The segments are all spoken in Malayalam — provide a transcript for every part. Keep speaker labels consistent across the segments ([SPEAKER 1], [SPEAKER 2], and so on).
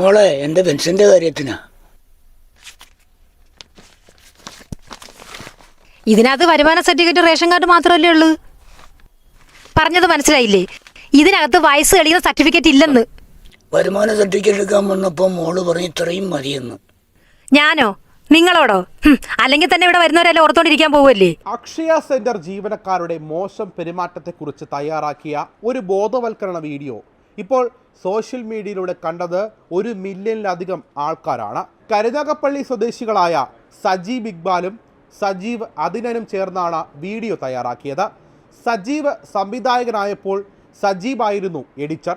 [SPEAKER 1] മോളെ എന്റെ പെൻഷന്റെ കാര്യത്തിനാ.
[SPEAKER 2] ഇതിനകത്ത് വരുമാന സർട്ടിഫിക്കറ്റ് റേഷൻ കാർഡ് മാത്രമല്ലേ ഉള്ളൂ? പറഞ്ഞത് മനസ്സിലായില്ലേ? ഇതിനകത്ത് വയസ്സ് കളിയുന്ന സർട്ടിഫിക്കറ്റ് ഇല്ലെന്ന്.
[SPEAKER 1] വരുമാന സർട്ടിഫിക്കറ്റ് എടുക്കാൻ വന്നപ്പോൾ മോൾ പറഞ്ഞു ഇത്രയും മതിയെന്ന്.
[SPEAKER 2] ഞാനോ? നിങ്ങളോടോ? ഹും, അല്ലെങ്കിൽ തന്നെ ഇവിടെ വരുന്നവരെല്ലാം ഓർത്തോണ്ടിരിക്കാൻ പോവല്ലേ
[SPEAKER 3] അക്ഷയ സെന്റർ ജീവനക്കാരുടെ മോശം പെരുമാറ്റത്തെക്കുറിച്ച് തയ്യാറാക്കിയ ഒരു ബോധവൽക്കരണ വീഡിയോ ഇപ്പോൾ സോഷ്യൽ മീഡിയയിലൂടെ കണ്ടത് ഒരു മില്യണിലധികം ആൾക്കാരാണ്. കരുനാഗപ്പള്ളി സ്വദേശികളായ സജീവ് ഇക്ബാലും സജീവ് അതിനനും ചേർന്നാണ് വീഡിയോ തയ്യാറാക്കിയത്. സജീവ് സംവിധായകനായപ്പോൾ സജീവായിരുന്നു എഡിറ്റർ.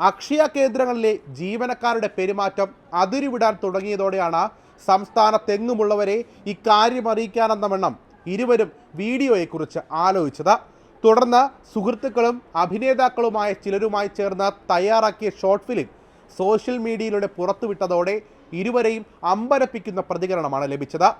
[SPEAKER 3] അക്ഷയ കേന്ദ്രങ്ങളിലെ ജീവനക്കാരുടെ പെരുമാറ്റം അതിരുവിടാൻ തുടങ്ങിയതോടെയാണ് സംസ്ഥാനത്തെങ്ങുമുള്ളവരെ ഇക്കാര്യം അറിയിക്കാനെന്ന വണ്ണം ഇരുവരും വീഡിയോയെക്കുറിച്ച് ആലോചിച്ചത്. തുടർന്ന് സുഹൃത്തുക്കളും അഭിനേതാക്കളുമായ ചിലരുമായി ചേർന്ന് തയ്യാറാക്കിയ ഷോർട്ട് ഫിലിം സോഷ്യൽ മീഡിയയിലൂടെ പുറത്തുവിട്ടതോടെ ഇരുവരെയും അമ്പരപ്പിക്കുന്ന പ്രതികരണമാണ് ലഭിച്ചത്.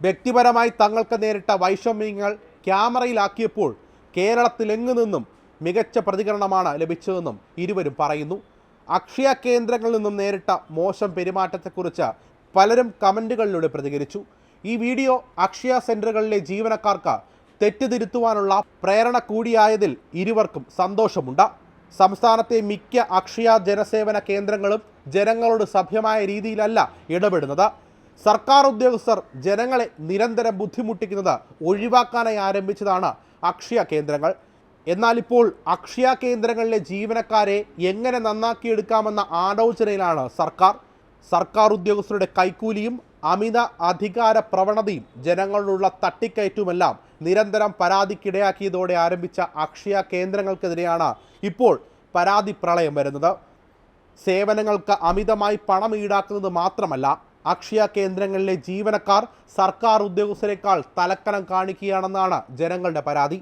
[SPEAKER 3] വ്യക്തിപരമായി തങ്ങൾക്ക് നേരിട്ട വൈഷമ്യങ്ങൾ ക്യാമറയിലാക്കിയപ്പോൾ കേരളത്തിലെങ്ങു നിന്നും മികച്ച പ്രതികരണമാണ് ലഭിച്ചതെന്നും ഇരുവരും പറയുന്നു. അക്ഷയ കേന്ദ്രങ്ങളിൽ നിന്നും നേരിട്ട മോശം പെരുമാറ്റത്തെക്കുറിച്ച് പലരും കമന്റുകളിലൂടെ പ്രതികരിച്ചു. ഈ വീഡിയോ അക്ഷയ സെന്ററുകളിലെ ജീവനക്കാർക്ക് തെറ്റുതിരുത്തുവാനുള്ള പ്രേരണ കൂടിയായതിൽ ഇരുവർക്കും സന്തോഷമുണ്ട്. സംസ്ഥാനത്തെ മിക്ക അക്ഷയ ജനസേവന കേന്ദ്രങ്ങളും ജനങ്ങളോട് സഭ്യമായ രീതിയിലല്ല ഇടപെടുന്നത്. സർക്കാർ ഉദ്യോഗസ്ഥർ ജനങ്ങളെ നിരന്തരം ബുദ്ധിമുട്ടിക്കുന്നത് ഒഴിവാക്കാനായി ആരംഭിച്ചതാണ് അക്ഷയ കേന്ദ്രങ്ങൾ. എന്നാൽ ഇപ്പോൾ അക്ഷയ കേന്ദ്രങ്ങളിലെ ജീവനക്കാരെ എങ്ങനെ നന്നാക്കിയെടുക്കാമെന്ന ആലോചനയിലാണ് സർക്കാർ. സർക്കാർ ഉദ്യോഗസ്ഥരുടെ കൈക്കൂലിയും അമിത അധികാര പ്രവണതയും ജനങ്ങളിലുള്ള തട്ടിക്കയറ്റുമെല്ലാം നിരന്തരം പരാതിക്കിടയാക്കിയതോടെ ആരംഭിച്ച അക്ഷയ കേന്ദ്രങ്ങൾക്കെതിരെയാണ് ഇപ്പോൾ പരാതി പ്രളയം വരുന്നത്. സേവനങ്ങൾക്ക് അമിതമായി പണം ഈടാക്കുന്നത് മാത്രമല്ല അക്ഷയ കേന്ദ്രങ്ങളിലെ ജീവനക്കാർ സർക്കാർ ഉദ്യോഗസ്ഥരെക്കാൾ തലക്കനം കാണിക്കുകയാണെന്നാണ് ജനങ്ങളുടെ പരാതി.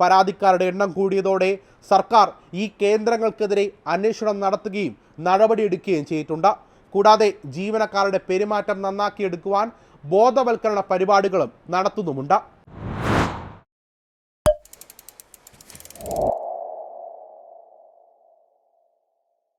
[SPEAKER 3] പരാതിക്കാരുടെ എണ്ണം കൂടിയതോടെ സർക്കാർ ഈ കേന്ദ്രങ്ങൾക്കെതിരെ അന്വേഷണം നടത്തുകയും നടപടിയെടുക്കുകയും ചെയ്തിട്ടുണ്ട്. കൂടാതെ ജീവനക്കാരുടെ പെരുമാറ്റം നന്നാക്കിയെടുക്കുവാൻ ബോധവൽക്കരണ പരിപാടികളും നടത്തുന്നുമുണ്ട്.